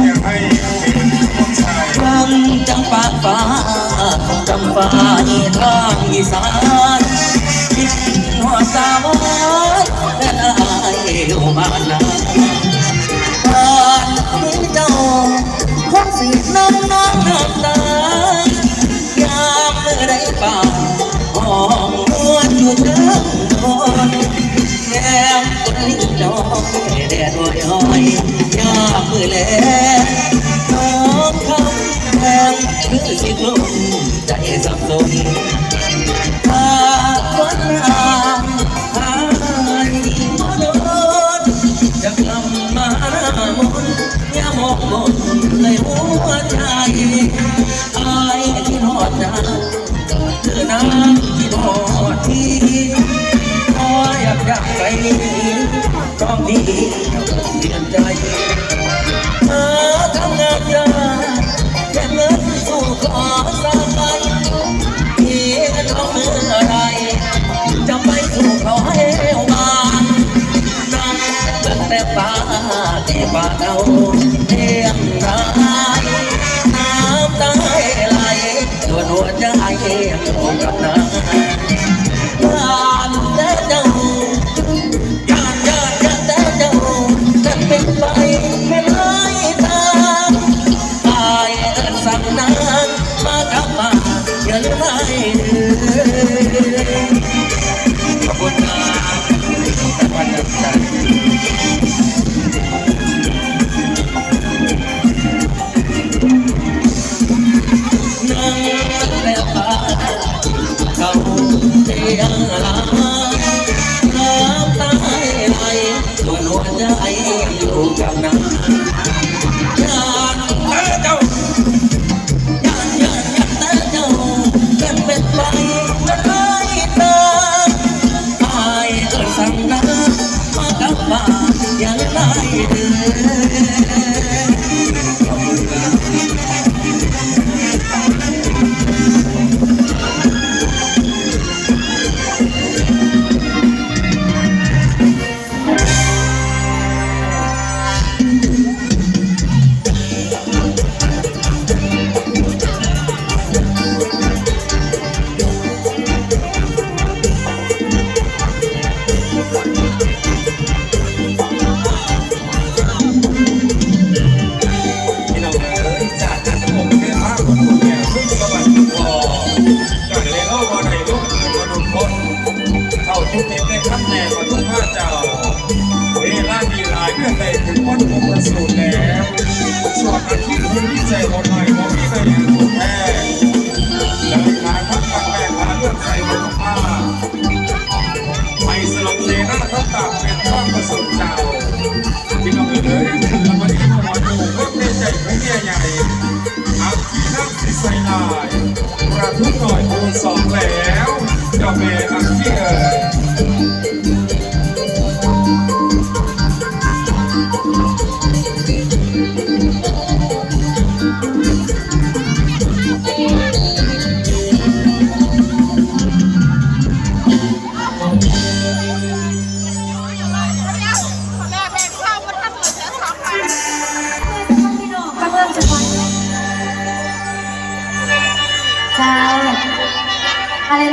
อยากให้เป็นผู้ายครั้งฟ้าจำฟ้าทางอีสานคิดหัวสาวและนายอยู่บ้านนาบ้านที่เจ้าคงสิน้องน้องน้ำตายามเมื่อได้ป่าห้องนวลอยู่เชิงบนแก้มคนลิ้นน้อยแดดอ่อย น้องคำแพงคือสิกลมใจสับสนหากวันหางหายโดนจะกลับมาหน้ามนอย่ามองมนในหัวใจอายที่ทอดจานเธอน้ำที่ทอดที่คออยากอยากไปต้องดีเปลี่ยนใจ ที่ฟ้าเราเทียมรายน้ำตาไหลตัวหัวใจของกับน้ำ ชีพที่วิจัยคนหน่อยของพี่ได้อยู่ถูกแท้แล้วขายพักปักแม่ขาเลือดใส่บนผ้าไปสลบเลน่าทับตาเป็นข้องประสูติเจ้าพี่น้องเอ๋ยแล้ววันนี้มาดูก็เป็นใจของเมียใหญ่อาคีนักสิใส่ลายกระทุ้งหน่อยคูสองแล้วเจ้าแม่อาคีเอ๋ย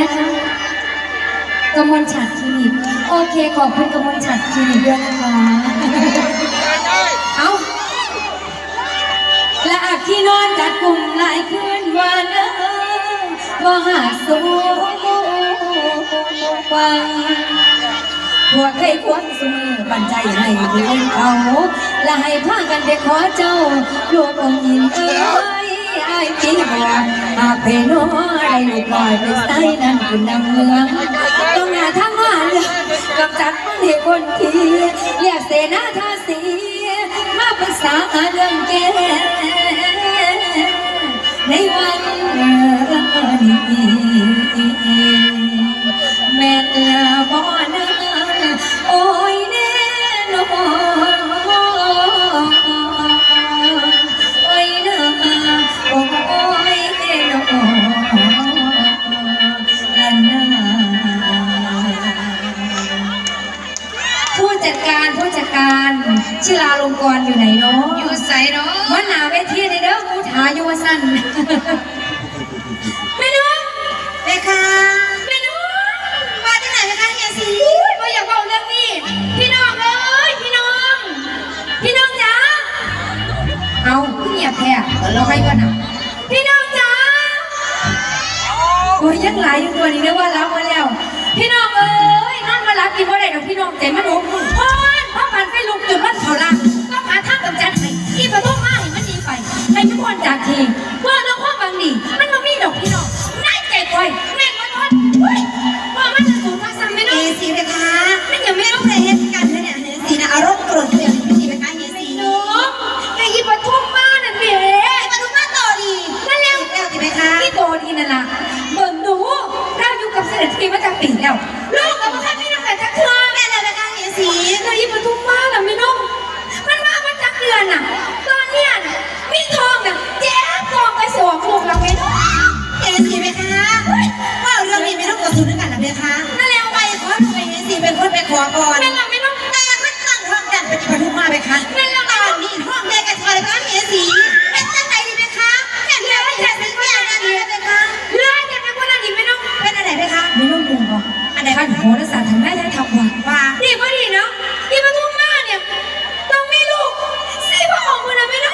นะคะกมลฉัดคลินิกโอเคขอบคุณกมลฉัดคลินิกด้วยนะคะ เอาและอาที่นอนจัดกลุ่มหลายคืนวันเออบ่หาสู้ฟังพวกให้ควรเสมอปันใจให้เพื่อนเขาและให้พากันไปขอเจ้าลูกองค์หญิงเอ้ย ไอ้ที่บอกหาเพโนไอ้ลูกลอยไปใส่นั่นคุณนำเมืองต้องหาทางว่าเลือกกำจัดมันให้คนทีเรียกเสนาทาสีมาปรึกษาเรื่องแกใน ผู้จัดการผู้จัดการชื่อกรอยู่ไหนเนาะอยู่ใส่เนาะมาหนาเวทีในเด้อมูถาอยู่ว่าสั่นแม่น้องแม่ค่ะแม่น้องมาที่ไหนแม่คะเฮียสีอุ้ยบ่อยากบอกเรื่องนี้ พี่น้องเอ้ยพี่น้อง พี่น้องจ๋าเอาเงียบแท้เราให้ก่อนนะพี่น้องจ๋าโอ้ยยังหลายอยู่ตัวนี้นะว่ารับมาแล้ว พี่น้องเอ้ยนั่นมารับกินว่าได้ดอกพี่น้องใจมันหนุ เพราะมันไม่ลุกจุดมันเขาละต้องหาทางกำจัดให้ที่ประตูมาให้มันดีไปให้ทุกคนจากที อันไหนขั้นโหราศาสตร์ทางด้านทางวัดว่าดีก็ดีเนาะที่ปทุมมาเนี่ยต้องมีลูกสี่พระองค์คนนั้นไม่น้อง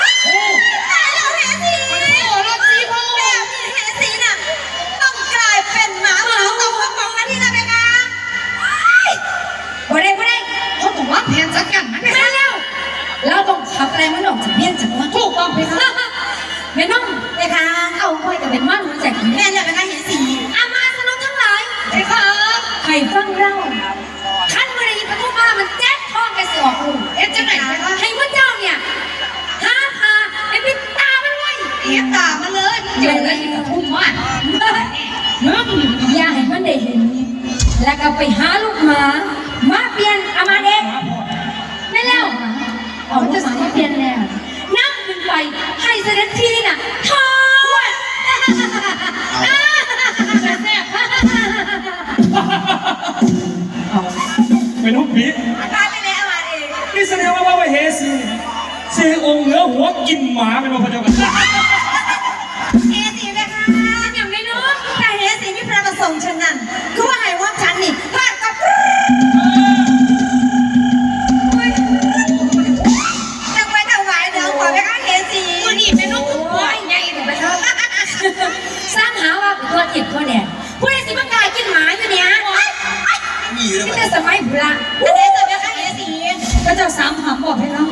ตายแล้วเฮียสีโอ้รถสีพ่อแบบนี้เฮียสีน่ะต้องกลายเป็นหมาหมาต้องมาปองนาทีนะไหมคะบ่ได้บ่ได้เขาต้องวางแผนจัดการมันไม่แล้วเราต้องขับอะไรมันออกจากเมียนจากวัดถูกต้องไหมคะแม่น้องไหมคะเอาไว้แต่เป็นมั่น มมาเลยเดี๋ยวเลยปทุมมาอย่าให้มันได้เห็น แล้วก็ไปหาลูกหมา มาเปลี่ยนอามาเด็กนั่แล้วเอาลูกหมามาเปลี่ยนแล้วนั่งขึ้นไปให้เสด็จพี่น่ะทอดแซ่บเป็นลูกผีพาไปเลยอามาเองนี่แสดงว่าว่าเฮซีเซองเหนือหัวกินหมาเป็นพระเจ้ากัน เอสีนะคะอย่างไรเนาะแต่เฮสีที่รประสงค์ฉันนั่นคือว่าไงว่าฉันนี่พลากับจังไว้ถวายเดี๋ยวขอไปค่ะเฮสีตัวนี้เป็นลูกหัวใหญ่สร้างหาว่าตัวติดตัวแดงผู้ใดสิบังกายกินหมาอยู่เนี่ยนี่แล้วสมับุระอันจะสามหอมบอกให้เรา